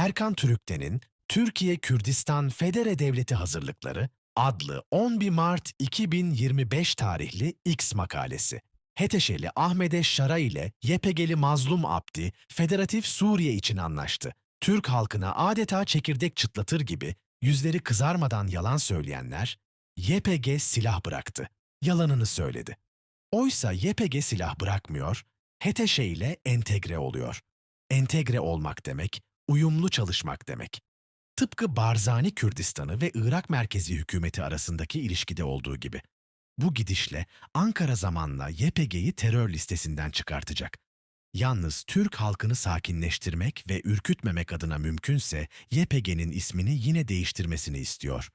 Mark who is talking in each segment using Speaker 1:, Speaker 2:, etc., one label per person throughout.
Speaker 1: Erkan Türükten'in Türkiye Kürdistan Federe Devleti Hazırlıkları adlı 11 Mart 2025 tarihli X makalesi. Heteşeli Ahmede Şara ile YPG'li Mazlum Abdi, Federatif Suriye için anlaştı. Türk halkına adeta çekirdek çıtlatır gibi yüzleri kızarmadan yalan söyleyenler, YPG silah bıraktı. Yalanını söyledi. Oysa YPG silah bırakmıyor, HTŞ ile entegre oluyor. Entegre olmak demek, uyumlu çalışmak demek. Tıpkı Barzani Kürdistan'ı ve Irak merkezi hükümeti arasındaki ilişkide olduğu gibi. Bu gidişle Ankara zamanla YPG'yi terör listesinden çıkartacak. Yalnız Türk halkını sakinleştirmek ve ürkütmemek adına mümkünse YPG'nin ismini yine değiştirmesini istiyor.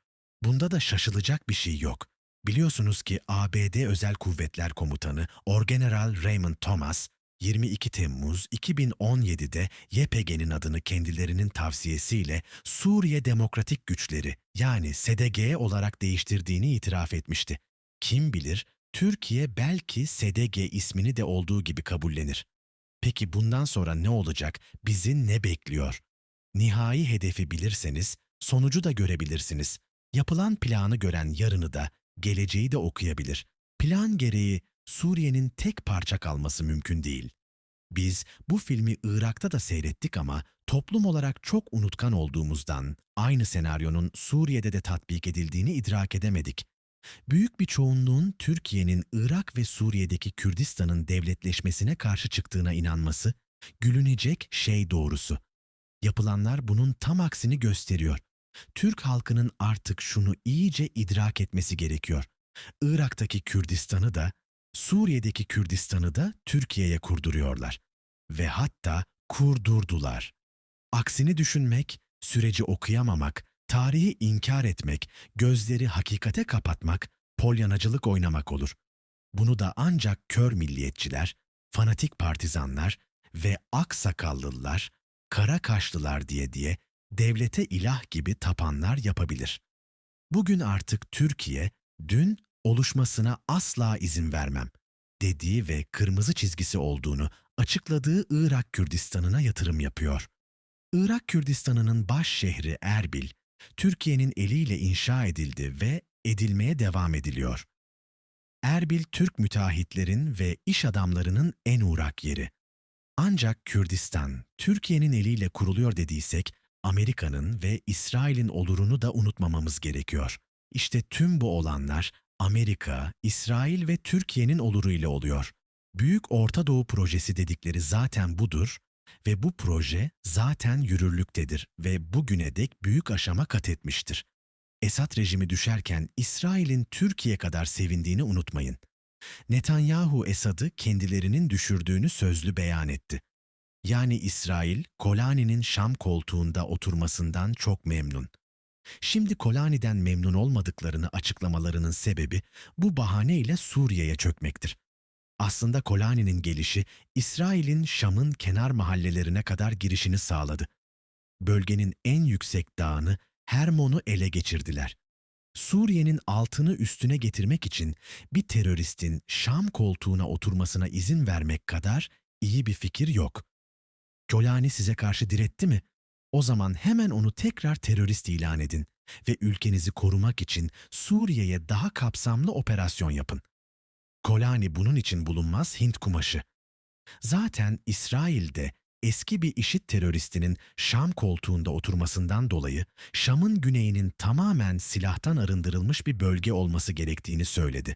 Speaker 1: Bunda da şaşılacak bir şey yok. Biliyorsunuz ki ABD Özel Kuvvetler Komutanı Orgeneral Raymond Thomas, 22 Temmuz 2017'de YPG'nin adını kendilerinin tavsiyesiyle Suriye Demokratik Güçleri yani SDG olarak değiştirdiğini itiraf etmişti. Kim bilir Türkiye belki SDG ismini de olduğu gibi kabullenir. Peki bundan sonra ne olacak? Bizi ne bekliyor? Nihai hedefi bilirseniz sonucu da görebilirsiniz. Yapılan planı gören yarını da, geleceği de okuyabilir. Plan gereği Suriye'nin tek parça kalması mümkün değil. Biz bu filmi Irak'ta da seyrettik ama toplum olarak çok unutkan olduğumuzdan aynı senaryonun Suriye'de de tatbik edildiğini idrak edemedik. Büyük bir çoğunluğun Türkiye'nin Irak ve Suriye'deki Kürdistan'ın devletleşmesine karşı çıktığına inanması gülünecek şey doğrusu. Yapılanlar bunun tam aksini gösteriyor. Türk halkının artık şunu iyice idrak etmesi gerekiyor. Irak'taki Kürdistan'ı da, Suriye'deki Kürdistan'ı da Türkiye'ye kurduruyorlar. Ve hatta kurdurdular. Aksini düşünmek, süreci okuyamamak, tarihi inkar etmek, gözleri hakikate kapatmak, polyanacılık oynamak olur. Bunu da ancak kör milliyetçiler, fanatik partizanlar ve aksakallılar, kara kaşlılar diye diye devlete ilah gibi tapanlar yapabilir. Bugün artık Türkiye, dün oluşmasına asla izin vermem dediği ve kırmızı çizgisi olduğunu açıkladığı Irak Kürdistan'ına yatırım yapıyor. Irak Kürdistan'ının baş şehri Erbil, Türkiye'nin eliyle inşa edildi ve edilmeye devam ediliyor. Erbil, Türk müteahhitlerin ve iş adamlarının en uğrak yeri. Ancak Kürdistan, Türkiye'nin eliyle kuruluyor dediysek, Amerika'nın ve İsrail'in olurunu da unutmamamız gerekiyor. İşte tüm bu olanlar Amerika, İsrail ve Türkiye'nin oluru ile oluyor. Büyük Orta Doğu Projesi dedikleri zaten budur ve bu proje zaten yürürlüktedir ve bugüne dek büyük aşama kat etmiştir. Esad rejimi düşerken İsrail'in Türkiye kadar sevindiğini unutmayın. Netanyahu Esad'ı kendilerinin düşürdüğünü sözlü beyan etti. Yani İsrail, Kolani'nin Şam koltuğunda oturmasından çok memnun. Şimdi Kolani'den memnun olmadıklarını açıklamalarının sebebi bu bahaneyle Suriye'ye çökmektir. Aslında Kolani'nin gelişi İsrail'in Şam'ın kenar mahallelerine kadar girişini sağladı. Bölgenin en yüksek dağını Hermon'u ele geçirdiler. Suriye'nin altını üstüne getirmek için bir teröristin Şam koltuğuna oturmasına izin vermek kadar iyi bir fikir yok. Kolani size karşı diretti mi? O zaman hemen onu tekrar terörist ilan edin ve ülkenizi korumak için Suriye'ye daha kapsamlı operasyon yapın. Kolani bunun için bulunmaz Hint kumaşı. Zaten İsrail'de eski bir IŞİD teröristinin Şam koltuğunda oturmasından dolayı Şam'ın güneyinin tamamen silahtan arındırılmış bir bölge olması gerektiğini söyledi.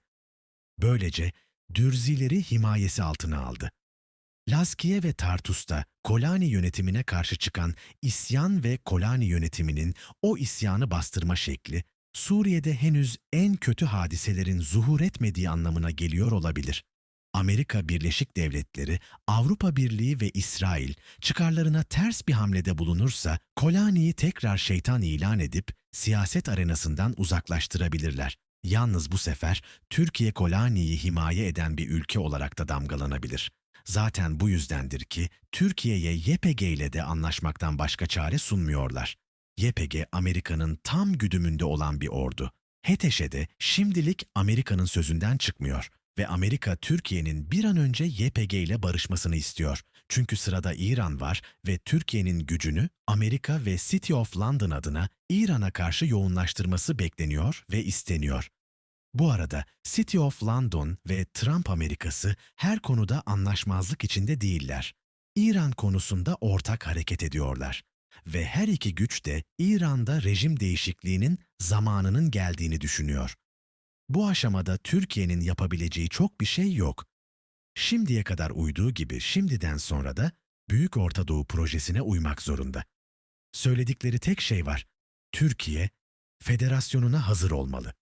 Speaker 1: Böylece Dürzileri himayesi altına aldı. Laskiye ve Tartus'ta Kolani yönetimine karşı çıkan isyan ve Kolani yönetiminin o isyanı bastırma şekli, Suriye'de henüz en kötü hadiselerin zuhur etmediği anlamına geliyor olabilir. Amerika Birleşik Devletleri, Avrupa Birliği ve İsrail çıkarlarına ters bir hamlede bulunursa Kolani'yi tekrar şeytan ilan edip siyaset arenasından uzaklaştırabilirler. Yalnız bu sefer Türkiye Kolani'yi himaye eden bir ülke olarak da damgalanabilir. Zaten bu yüzdendir ki Türkiye'ye YPG ile de anlaşmaktan başka çare sunmuyorlar. YPG Amerika'nın tam güdümünde olan bir ordu. HTŞ'de şimdilik Amerika'nın sözünden çıkmıyor. ve Amerika Türkiye'nin bir an önce YPG ile barışmasını istiyor. Çünkü sırada İran var ve Türkiye'nin gücünü Amerika ve City of London adına İran'a karşı yoğunlaştırması bekleniyor ve isteniyor. Bu arada City of London ve Trump Amerikası her konuda anlaşmazlık içinde değiller. İran konusunda ortak hareket ediyorlar ve her iki güç de İran'da rejim değişikliğinin zamanının geldiğini düşünüyor. Bu aşamada Türkiye'nin yapabileceği çok bir şey yok. Şimdiye kadar uyduğu gibi şimdiden sonra da Büyük Orta Doğu projesine uymak zorunda. Söyledikleri tek şey var. Türkiye, federasyonuna hazır olmalı.